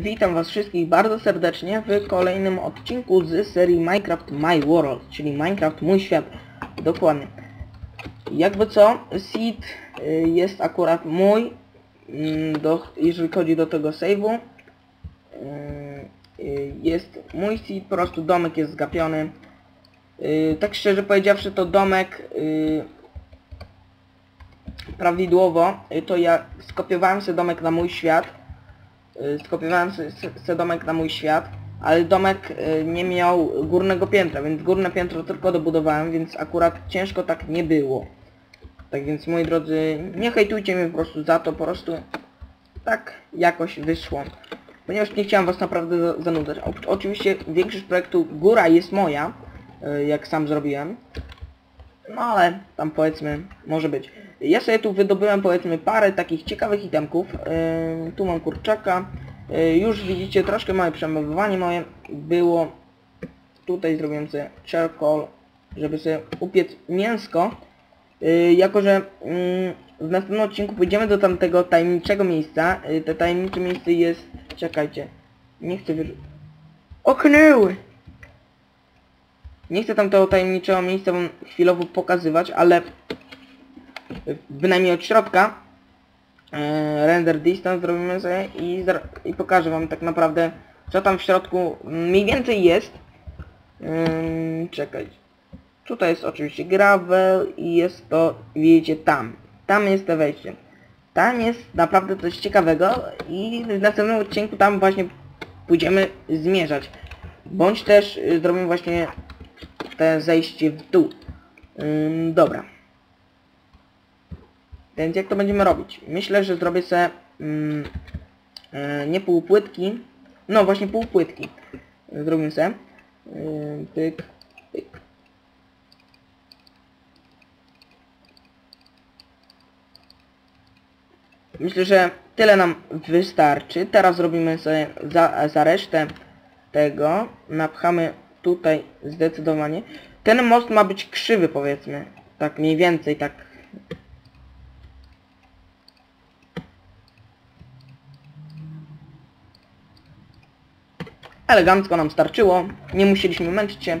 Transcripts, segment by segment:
Witam was wszystkich bardzo serdecznie w kolejnym odcinku z serii Minecraft My World, czyli Minecraft Mój Świat. Dokładnie. Jakby co, seed y, jest akurat mój, mm, do, jeżeli chodzi do tego save'u. Y, Jest mój seed, po prostu domek jest zgapiony. Y, Tak szczerze powiedziawszy to domek prawidłowo, to ja skopiowałem sobie domek na mój świat. Y, Skopiowałem sobie se domek na mój świat, ale domek y, nie miał górnego piętra, więc górne piętro tylko dobudowałem, więc akurat ciężko tak nie było. Tak więc moi drodzy, nie hejtujcie mnie po prostu za to, po prostu tak jakoś wyszło. Ponieważ nie chciałem was naprawdę za- zanudzać. Oczywiście większość projektu góra jest moja, y, jak sam zrobiłem. No ale tam powiedzmy może być. Ja sobie tu wydobyłem powiedzmy parę takich ciekawych itemków. Yy, tu mam kurczaka. Yy, już widzicie troszkę małe przemowywanie moje było. Tutaj zrobiłem sobie charcoal, żeby sobie upiec mięsko. Yy, jako, że yy, w następnym odcinku pójdziemy do tamtego tajemniczego miejsca. Yy, te tajemnicze miejsce jest... Czekajcie. Nie chcę wyr... Oknęły! Nie chcę tam tego tajemniczego miejsca wam chwilowo pokazywać, ale bynajmniej od środka e, render distance zrobimy sobie i, i pokażę wam tak naprawdę co tam w środku mniej więcej jest. Ym. Tutaj jest oczywiście gravel i jest to, widzicie, tam. Tam jest to wejście. Tam jest naprawdę coś ciekawego i w następnym odcinku tam właśnie pójdziemy zmierzać. Bądź też y, zrobimy właśnie te zejście w dół. Ym, dobra. Więc jak to będziemy robić? Myślę, że zrobię sobie mm, e, nie półpłytki, no właśnie półpłytki. Zrobimy sobie. Yy, pyk, pyk. Myślę, że tyle nam wystarczy. Teraz zrobimy sobie za, za resztę tego. Napchamy tutaj zdecydowanie. Ten most ma być krzywy powiedzmy. Tak mniej więcej, tak Elegancko nam starczyło, nie musieliśmy męczyć się.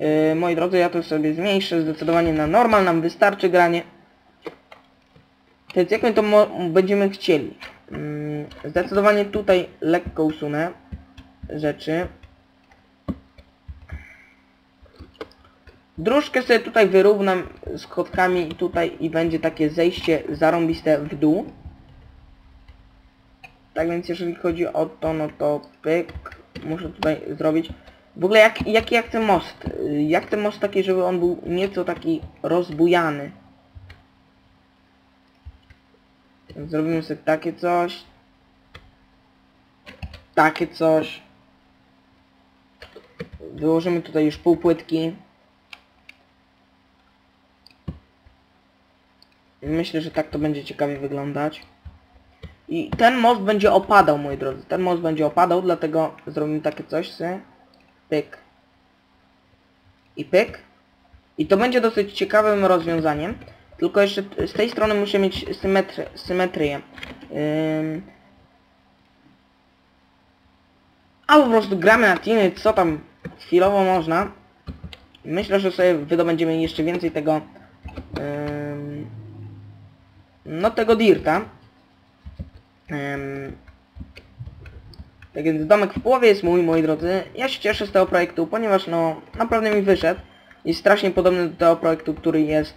Yy, moi drodzy, ja to sobie zmniejszę zdecydowanie na normal, nam wystarczy granie. Więc jak my to będziemy chcieli? Yy, zdecydowanie tutaj lekko usunę rzeczy. Dróżkę sobie tutaj wyrównam schodkami tutaj i będzie takie zejście zarąbiste w dół. Tak więc jeżeli chodzi o to, no to pyk, muszę tutaj zrobić. W ogóle jak, jaki ja chcę most? Y, Ja chcę most taki, żeby on był nieco taki rozbujany. Zrobimy sobie takie coś. Takie coś. Wyłożymy tutaj już półpłytki. Myślę, że tak to będzie ciekawie wyglądać. I ten most będzie opadał, moi drodzy. Ten most będzie opadał, dlatego zrobimy takie coś, sy. Pyk. I pyk. I to będzie dosyć ciekawym rozwiązaniem. Tylko jeszcze z tej strony muszę mieć symetry symetrię. Ym... A po prostu gramy na teamy, co tam chwilowo można. Myślę, że sobie wydobędziemy jeszcze więcej tego... No tego dirta. Em, tak więc domek w połowie jest mój, moi drodzy. Ja się cieszę z tego projektu, ponieważ no naprawdę mi wyszedł. Jest strasznie podobny do tego projektu, który jest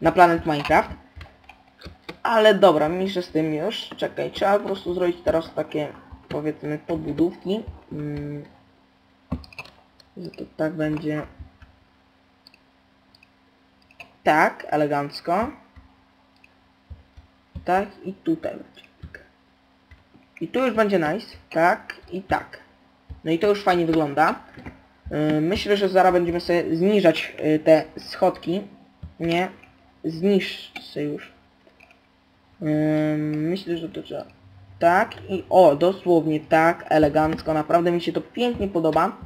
na Planet Minecraft. Ale dobra, mniejsze z tym już. Czekaj, trzeba po prostu zrobić teraz takie, powiedzmy, podbudówki. Mm. Że to tak będzie. Tak, elegancko. Tak i tutaj będzie. I tu już będzie nice. Tak i tak. No i to już fajnie wygląda. Yy, Myślę, że zaraz będziemy sobie zniżać yy, te schodki. Nie. Zniż sobie już. Yy, Myślę, że to trzeba. Tak i o, dosłownie tak, elegancko. Naprawdę mi się to pięknie podoba.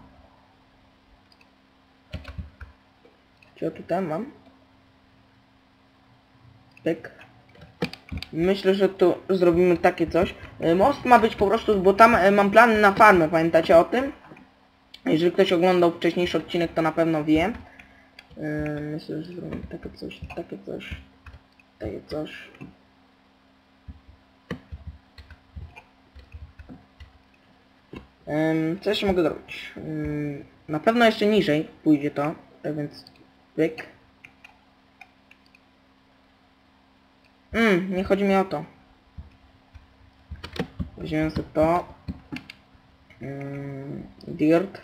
Co ja tutaj mam? Pyk. Myślę, że tu zrobimy takie coś. Y, Most ma być po prostu, bo tam y, mam plany na farmę, pamiętacie o tym? Jeżeli ktoś oglądał wcześniejszy odcinek, to na pewno wie. Y, Myślę, że zrobimy takie coś, takie coś, takie coś. Co jeszcze mogę zrobić? Na pewno jeszcze niżej pójdzie to, tak więc pyk. Mm, nie chodzi mi o to. Weźmiemy sobie to. Mm, dirt.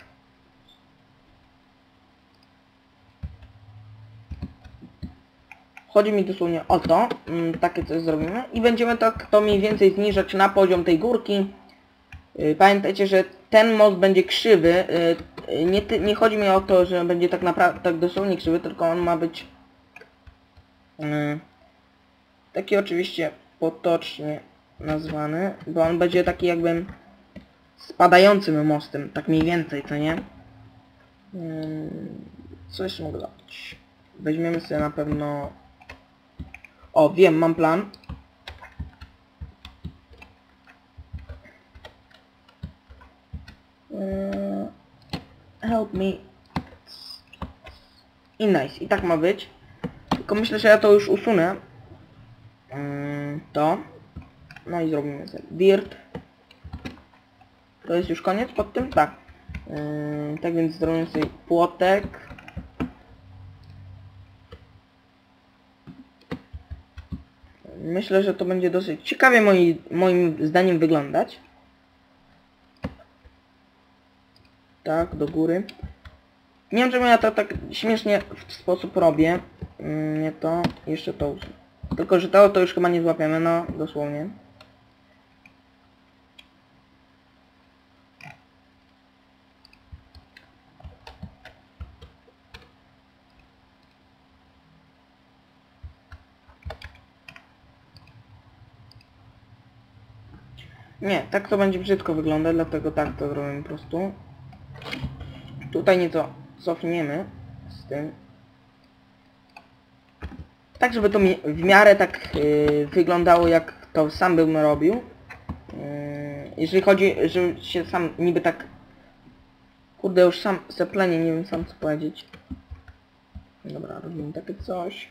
Chodzi mi dosłownie o to, mm, takie coś zrobimy i będziemy tak to mniej więcej zniżać na poziom tej górki. Y, Pamiętajcie, że ten most będzie krzywy. y, Nie, nie chodzi mi o to, że będzie tak naprawdę tak dosłownie krzywy, tylko on ma być y, taki oczywiście potocznie nazwany, bo on będzie taki jakby spadającym mostem, tak mniej więcej, co nie? Co jeszcze mogę zrobić? Weźmiemy sobie na pewno... O, wiem, mam plan. Eee, help me. I nice. I tak ma być. Tylko myślę, że ja to już usunę. Eee, to. No i zrobimy sobie dirt. To jest już koniec pod tym? Tak. Eee, tak więc zrobimy sobie płotek. Myślę, że to będzie dosyć ciekawie moi, moim zdaniem wyglądać. Tak, do góry. Nie wiem czemu ja to tak śmiesznie w sposób robię. Mm, Nie to, jeszcze to usunę. Tylko, że to, to już chyba nie złapiemy, no dosłownie. Nie, tak to będzie brzydko wyglądać, dlatego tak to zrobimy po prostu. Tutaj nieco cofniemy z tym. Tak, żeby to w miarę tak yy, wyglądało, jak to sam bym robił. Yy, jeżeli chodzi, że się sam niby tak... Kurde, już sam seplenie, nie wiem sam co powiedzieć. Dobra, robimy takie coś.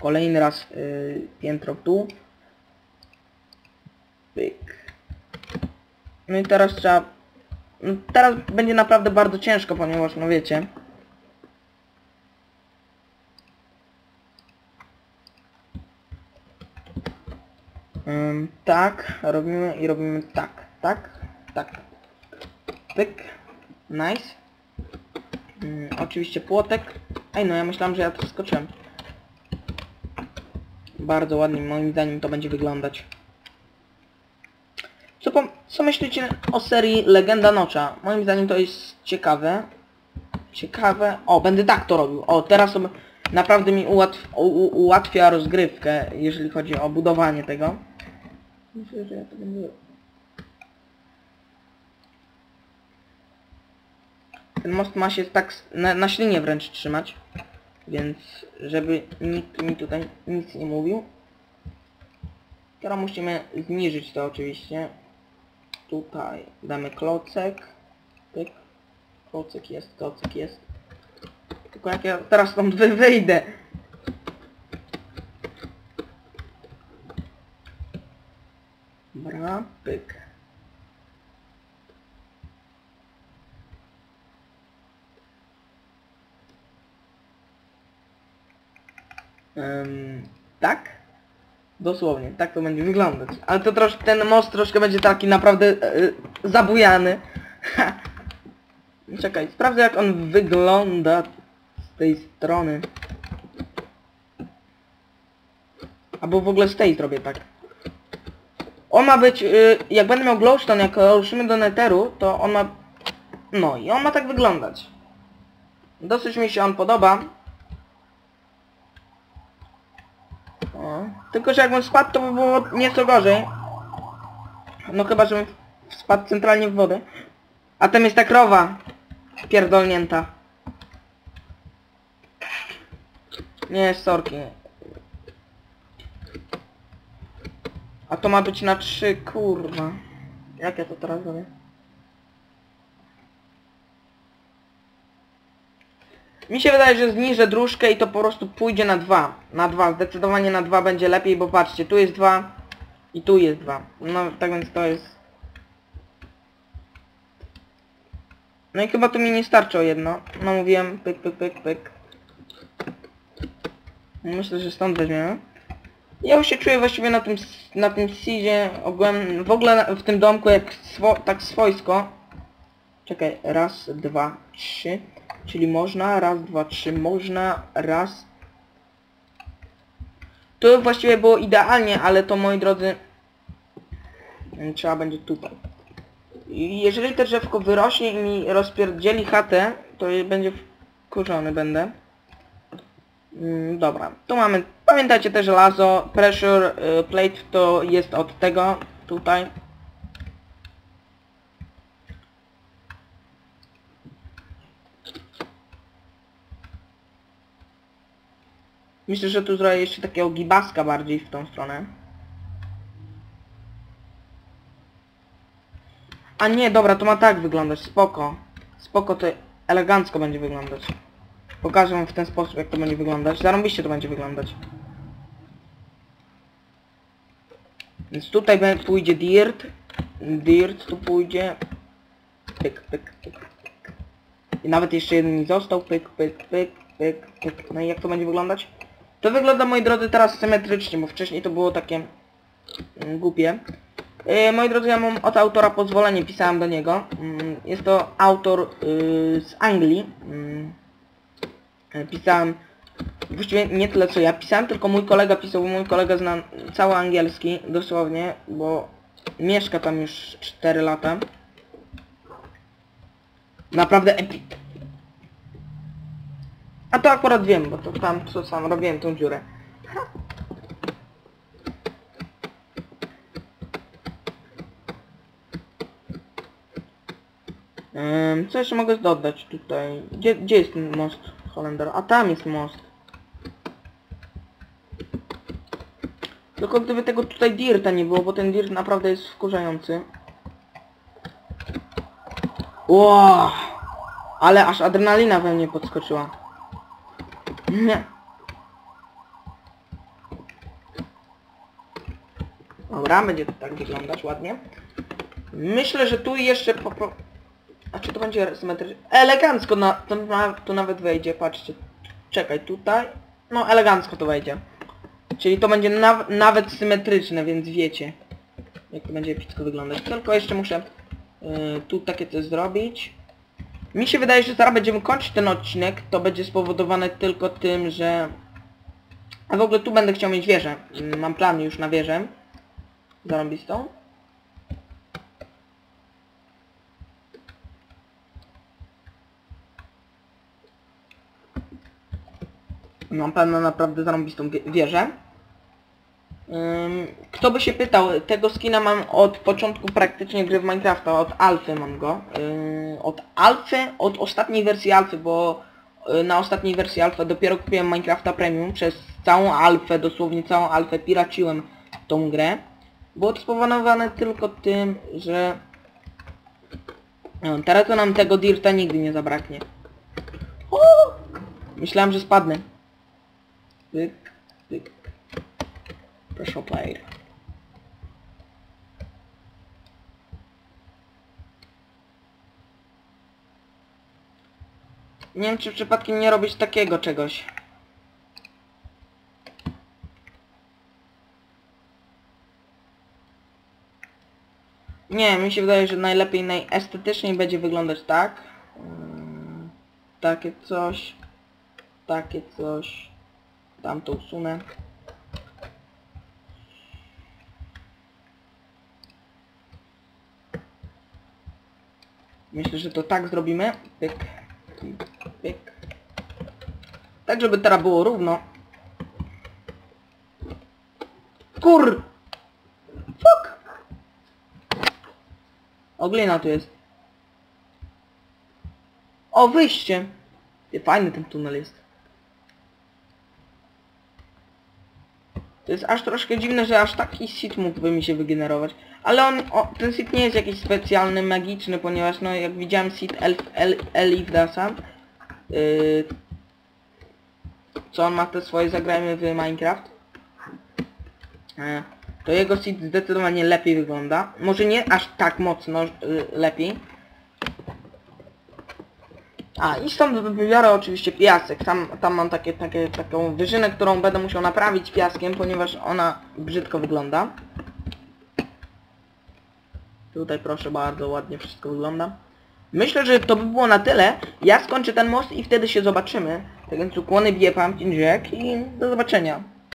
Kolejny raz yy, piętro dół. Pyk. No i teraz trzeba... No teraz będzie naprawdę bardzo ciężko, ponieważ no wiecie. Tak, robimy i robimy tak, tak, tak. Pyk. Nice. Oczywiście płotek. Ej no, ja myślałem, że ja to skoczyłem. Bardzo ładnie, moim zdaniem to będzie wyglądać. Co, co myślicie o serii Legenda Nocza? Moim zdaniem to jest ciekawe. Ciekawe. O, będę tak to robił. O, teraz naprawdę mi ułatw ułatwia rozgrywkę, jeżeli chodzi o budowanie tego. Myślę, że ja to będę... Ten most ma się tak na, na ślinie wręcz trzymać. Więc żeby nikt mi tutaj nic nie mówił. Teraz musimy zniżyć to oczywiście. Tutaj damy klocek. Pyk. Klocek jest, klocek jest. Tylko jak ja teraz stąd wy wyjdę. Dobra, pyk. Ym, tak? Dosłownie, tak to będzie wyglądać. Ale to troszkę, ten most troszkę będzie taki naprawdę e, zabujany. Ha. Czekaj, sprawdzę jak on wygląda z tej strony. Albo w ogóle z tej zrobię tak. On ma być, y, jak będę miał glowstone, jak ruszymy do netheru, to on ma... No i on ma tak wyglądać. Dosyć mi się on podoba. O. Tylko, że jakbym spadł, to by było nieco gorzej. No chyba, żebym spadł centralnie w wodę. A tam jest ta krowa. Pierdolnięta. Nie, sorki. A to ma być na trzy, kurwa. Jak ja to teraz zrobię? Mi się wydaje, że zniżę dróżkę i to po prostu pójdzie na dwa. Na dwa, zdecydowanie na dwa będzie lepiej, bo patrzcie, tu jest dwa i tu jest dwa. No tak więc to jest... No i chyba tu mi nie starczy o jedno. No mówiłem, pyk, pyk, pyk, pyk. Myślę, że stąd weźmiemy. Ja już się czuję właściwie na tym, na tym seedzie, ogółem, w ogóle w tym domku jak swo, tak swojsko. Czekaj, raz, dwa, trzy. Czyli można, raz, dwa, trzy, można, raz. To właściwie było idealnie, ale to moi drodzy... Trzeba będzie tutaj. Jeżeli to drzewko wyrośnie i mi rozpierdzieli chatę, to będzie wkurzony będę. Mm, dobra, tu mamy, pamiętajcie te żelazo, pressure y, plate to jest od tego, tutaj. Myślę, że tu zrobię jeszcze takiego gibaska bardziej w tą stronę. A nie, dobra, to ma tak wyglądać, spoko. Spoko, to elegancko będzie wyglądać. Pokażę wam w ten sposób, jak to będzie wyglądać. Zarąbiście to będzie wyglądać. Więc tutaj pójdzie dirt. Dirt tu pójdzie. Pyk, pyk, pyk. I nawet jeszcze jeden mi został. Pyk, pyk, pyk, pyk, pyk. No i jak to będzie wyglądać? To wygląda, moi drodzy, teraz symetrycznie, bo wcześniej to było takie mm, głupie. Yy, moi drodzy, ja mam od autora pozwolenie, pisałem do niego. Mm, jest to autor yy, z Anglii. Yy, pisałem, właściwie nie tyle co ja pisałem, tylko mój kolega pisał, bo mój kolega zna cały angielski, dosłownie, bo mieszka tam już 4 lata. Naprawdę epic. A to akurat wiem, bo to tam co sam robiłem tą dziurę. Ym, co jeszcze mogę dodać tutaj? Gdzie, gdzie jest ten most Holender? A tam jest most. Tylko gdyby tego tutaj dirta nie było, bo ten dirt naprawdę jest wkurzający. Ło! Ale aż adrenalina we mnie podskoczyła. Dobra, będzie to tak wyglądać ładnie. Myślę, że tu jeszcze po... po... A czy to będzie symetrycznie? Elegancko na, to, na, tu nawet wejdzie, patrzcie. Czekaj, tutaj. No, elegancko to wejdzie. Czyli to będzie naw nawet symetryczne, więc wiecie. Jak to będzie epicko wyglądać. Tylko jeszcze muszę y, tu takie coś zrobić. Mi się wydaje, że zaraz będziemy kończyć ten odcinek. To będzie spowodowane tylko tym, że... A w ogóle tu będę chciał mieć wieżę. Mm, Mam plan już na wieżę. Zarąbistą. Mam plan na naprawdę zarąbistą wie- wieżę. Kto by się pytał, tego skina mam od początku praktycznie gry w Minecrafta, od alfy mam go. Od alfy, od ostatniej wersji alfy, bo y, na ostatniej wersji alfy dopiero kupiłem Minecrafta Premium. Przez całą alfę, dosłownie całą alfę piraciłem tą grę. Było to spowodowane tylko tym, że no, teraz to nam tego dirta nigdy nie zabraknie. O! Myślałem, że spadnę. Pyk, pyk. Proszę o. Nie wiem, czy przypadkiem nie robić takiego czegoś. Nie, mi się wydaje, że najlepiej, najestetyczniej będzie wyglądać tak. Takie coś. Takie coś. Tam to usunę. Myślę, że to tak zrobimy. Pyk, pyk. Tak, żeby teraz było równo. Kur... Fuck! O, glina tu jest. O, wyjście! Fajny ten tunel jest. To jest aż troszkę dziwne, że aż taki sit mógłby mi się wygenerować. Ale on, o, ten sit nie jest jakiś specjalny, magiczny, ponieważ no jak widziałem sit Elf, El, Elifdasa, yy, co on ma te swoje zagrajmy w Minecraft, e, to jego sit zdecydowanie lepiej wygląda. Może nie aż tak mocno y, lepiej. A i stąd wybiorę oczywiście piasek. Tam, tam mam takie, takie, taką wyżynę, którą będę musiał naprawić piaskiem, ponieważ ona brzydko wygląda. Tutaj proszę bardzo, ładnie wszystko wygląda. Myślę, że to by było na tyle. Ja skończę ten most i wtedy się zobaczymy. Tak więc ukłony bije Pumpkin i do zobaczenia.